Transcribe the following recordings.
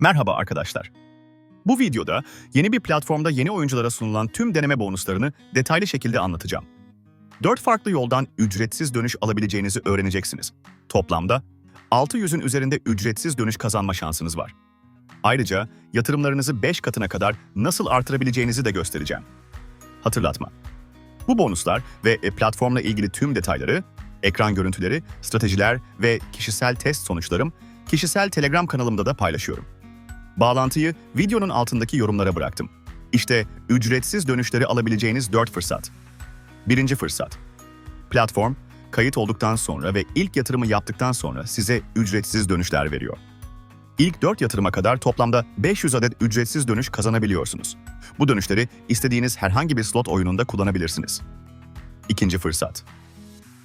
Merhaba arkadaşlar. Bu videoda yeni bir platformda yeni oyunculara sunulan tüm deneme bonuslarını detaylı şekilde anlatacağım. 4 farklı yoldan ücretsiz dönüş alabileceğinizi öğreneceksiniz. Toplamda 600'ün üzerinde ücretsiz dönüş kazanma şansınız var. Ayrıca yatırımlarınızı 5 katına kadar nasıl artırabileceğinizi de göstereceğim. Hatırlatma. Bu bonuslar ve e, platformla ilgili tüm detayları, ekran görüntüleri, stratejiler ve kişisel test sonuçlarım kişisel Telegram kanalımda da paylaşıyorum. Bağlantıyı videonun altındaki yorumlara bıraktım. İşte ücretsiz dönüşleri alabileceğiniz 4 fırsat. Birinci fırsat. Platform, kayıt olduktan sonra ve ilk yatırımı yaptıktan sonra size ücretsiz dönüşler veriyor. İlk 4 yatırıma kadar toplamda 500 adet ücretsiz dönüş kazanabiliyorsunuz. Bu dönüşleri istediğiniz herhangi bir slot oyununda kullanabilirsiniz. İkinci fırsat.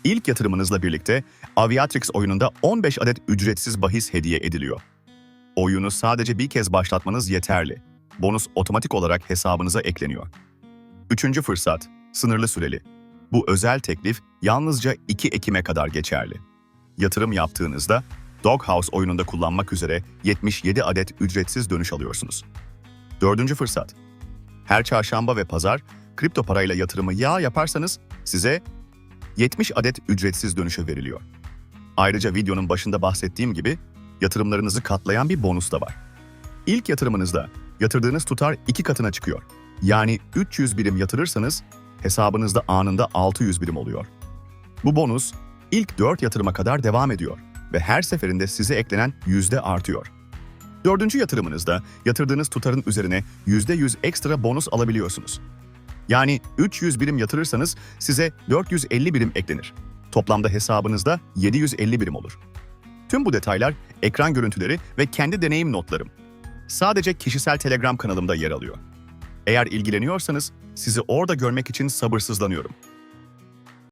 İlk yatırımınızla birlikte Aviatrix oyununda 15 adet ücretsiz bahis hediye ediliyor. Oyunu sadece bir kez başlatmanız yeterli. Bonus otomatik olarak hesabınıza ekleniyor. Üçüncü fırsat, sınırlı süreli. Bu özel teklif yalnızca 2 Ekim'e kadar geçerli. Yatırım yaptığınızda Doghouse oyununda kullanmak üzere 77 adet ücretsiz dönüş alıyorsunuz. Dördüncü fırsat. Her çarşamba ve pazar kripto parayla yatırımı ya yaparsanız size 70 adet ücretsiz dönüşe veriliyor. Ayrıca videonun başında bahsettiğim gibi yatırımlarınızı katlayan bir bonus da var. İlk yatırımınızda yatırdığınız tutar iki katına çıkıyor. Yani 300 birim yatırırsanız hesabınızda anında 600 birim oluyor. Bu bonus ilk 4 yatırıma kadar devam ediyor ve her seferinde size eklenen yüzde artıyor. Dördüncü yatırımınızda yatırdığınız tutarın üzerine %100 ekstra bonus alabiliyorsunuz. Yani 300 birim yatırırsanız size 450 birim eklenir. Toplamda hesabınızda 750 birim olur. Tüm bu detaylar ekran görüntüleri ve kendi deneyim notlarım. Sadece kişisel Telegram kanalımda yer alıyor. Eğer ilgileniyorsanız sizi orada görmek için sabırsızlanıyorum.